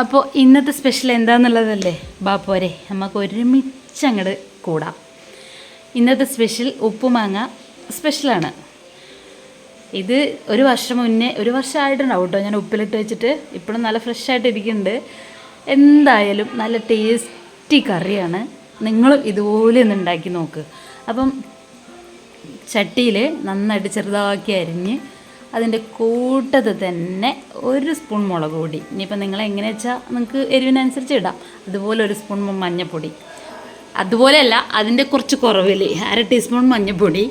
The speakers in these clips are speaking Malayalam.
അപ്പോൾ ഇന്നത്തെ സ്പെഷ്യൽ എന്താണെന്നുള്ളതല്ലേ ബാ പോരെ നമുക്ക് ഒരുമിച്ച് അങ്ങോട്ട് കൂടാം. ഇന്നത്തെ സ്പെഷ്യൽ ഉപ്പുമാങ്ങ സ്പെഷ്യലാണ് ഇത് ഒരു വർഷം മുന്നേ ഒരു വർഷമായിട്ടുണ്ടാവും കേട്ടോ ഞാൻ ഉപ്പിലിട്ട് വെച്ചിട്ട്. ഇപ്പോഴും നല്ല ഫ്രഷായിട്ട് ഇരിക്കുന്നുണ്ട്. എന്തായാലും നല്ല ടേസ്റ്റി കറിയാണ്. നിങ്ങളും ഇതുപോലെ ഒന്ന് ഉണ്ടാക്കി നോക്ക്. അപ്പം ചട്ടിയിൽ നന്നായിട്ട് ചെറുതാക്കി അരിഞ്ഞ് അതിന്റെ കൂട്ടത് തന്നെ ഒരു സ്പൂൺ മുളക് പൊടി. ഇനിയിപ്പോൾ നിങ്ങൾ എങ്ങനെ വെച്ചാൽ നിങ്ങൾക്ക് എരിവിനനുസരിച്ച് ഇടാം. അതുപോലെ ഒരു സ്പൂൺ മഞ്ഞൾപ്പൊടി അതുപോലെയല്ല അതിന്റെ കുറച്ച് കുറവിൽ അര ടീസ്പൂൺ മഞ്ഞൾപ്പൊടി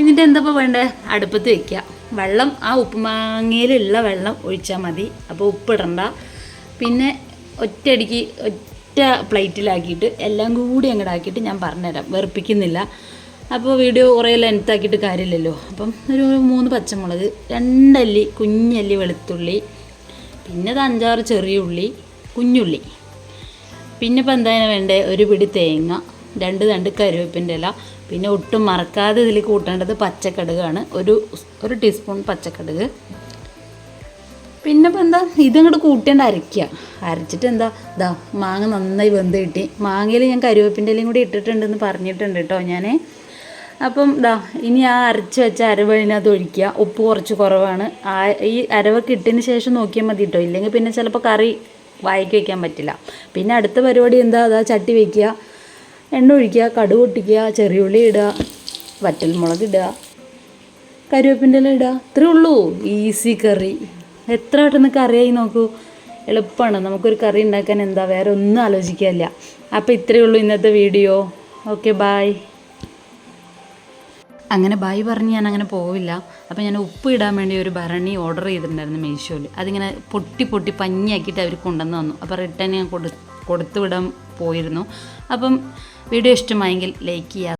ഇതിന്റെ എന്താ ഇപ്പോൾ വേണ്ടത് അടുപ്പത്ത് വയ്ക്കുക വെള്ളം ആ ഉപ്പുമാങ്ങയിലുള്ള വെള്ളം ഒഴിച്ചാൽ മതി. അപ്പോൾ ഉപ്പിടണ്ട പിന്നെ ഒറ്റയടിക്ക് ഒറ്റ പ്ലേറ്റിലാക്കിയിട്ട് എല്ലാം കൂടി അങ്ങോട്ട് ആക്കിയിട്ട് ഞാൻ പറഞ്ഞുതരാം. വെറുപ്പിക്കുന്നില്ല. അപ്പോൾ വീഡിയോ കുറേ ലെങ്ത് ആക്കിയിട്ട് കാര്യമില്ലല്ലോ. അപ്പം ഒരു മൂന്ന് പച്ചമുളക് രണ്ടല്ലി കുഞ്ഞല്ലി വെളുത്തുള്ളി പിന്നെ അത് അഞ്ചാറ് ചെറിയ ഉള്ളി കുഞ്ഞുള്ളി. പിന്നെ ഇപ്പം എന്തായാലും വേണ്ടത് ഒരു പിടി തേങ്ങ രണ്ട് രണ്ട് കരുവേപ്പിന്റെ ഇല പിന്നെ ഒട്ടും മറക്കാതെ ഇതിൽ കൂട്ടേണ്ടത് പച്ചക്കടുകാണ്. ഒരു ഒരു ടീസ്പൂൺ പച്ചക്കടുക്. പിന്നെ ഇപ്പം എന്താ? ഇതങ്ങോട്ട് കൂട്ടേണ്ട അരയ്ക്കുക അരച്ചിട്ട് എന്താ? ഇതാ മാങ്ങ നന്നായി വെന്ത് കിട്ടി. മാങ്ങയിൽ ഞാൻ കരുവേപ്പിന്റെ ഇലയും കൂടി ഇട്ടിട്ടുണ്ടെന്ന് പറഞ്ഞിട്ടുണ്ട് കേട്ടോ ഞാൻ അപ്പം ഇതാ ഇനി ആ അരച്ച് വെച്ച അരവഴിനകത്ത് ഒഴിക്കുക. ഉപ്പ് കുറച്ച് കുറവാണ്. ആ ഈ അരവൊക്കെ ഇട്ടതിന് ശേഷം നോക്കിയാൽ മതി കേട്ടോ ഇല്ലെങ്കിൽ പിന്നെ ചിലപ്പോൾ കറി വായിക്ക് വയ്ക്കാൻ പറ്റില്ല. പിന്നെ അടുത്ത പരിപാടി എന്താ? അതാ ചട്ടി വയ്ക്കുക എണ്ണ ഒഴിക്കുക കടുക് പൊട്ടിക്കുക ചെറിയുള്ളി ഇടുക വറ്റൽമുളക് ഇടുക കരുവേപ്പിന്റെ ഇല ഇടുക. ഇത്രേ ഉള്ളൂ. Easy curry. എത്ര പെട്ടെന്ന് കറിയായി നോക്കൂ. എളുപ്പമാണ്. നമുക്കൊരു കറി ഉണ്ടാക്കാൻ എന്താ? വേറെ ഒന്നും ആലോചിക്കാനില്ല. അപ്പോൾ ഇത്രയേ ഉള്ളൂ ഇന്നത്തെ വീഡിയോ. ഓക്കെ ബായ് അങ്ങനെ ബൈ പറഞ്ഞ് ഞാൻ അങ്ങനെ പോവില്ല. അപ്പോൾ ഞാൻ ഉപ്പ് ഇടാൻ വേണ്ടി ഒരു ഭരണി ഓർഡർ ചെയ്തിട്ടുണ്ടായിരുന്നു മീഷോയിൽ അതിങ്ങനെ പൊട്ടി പൊട്ടി പഞ്ഞിയാക്കിയിട്ട് അവർ കൊണ്ടുവന്ന് വന്നു അപ്പോൾ റിട്ടേൺ ഞാൻ കൊടു കൊടുത്തു വിടാൻ പോയിരുന്നു. അപ്പം വീഡിയോ ഇഷ്ടമായെങ്കിൽ ലൈക്ക് ചെയ്യുക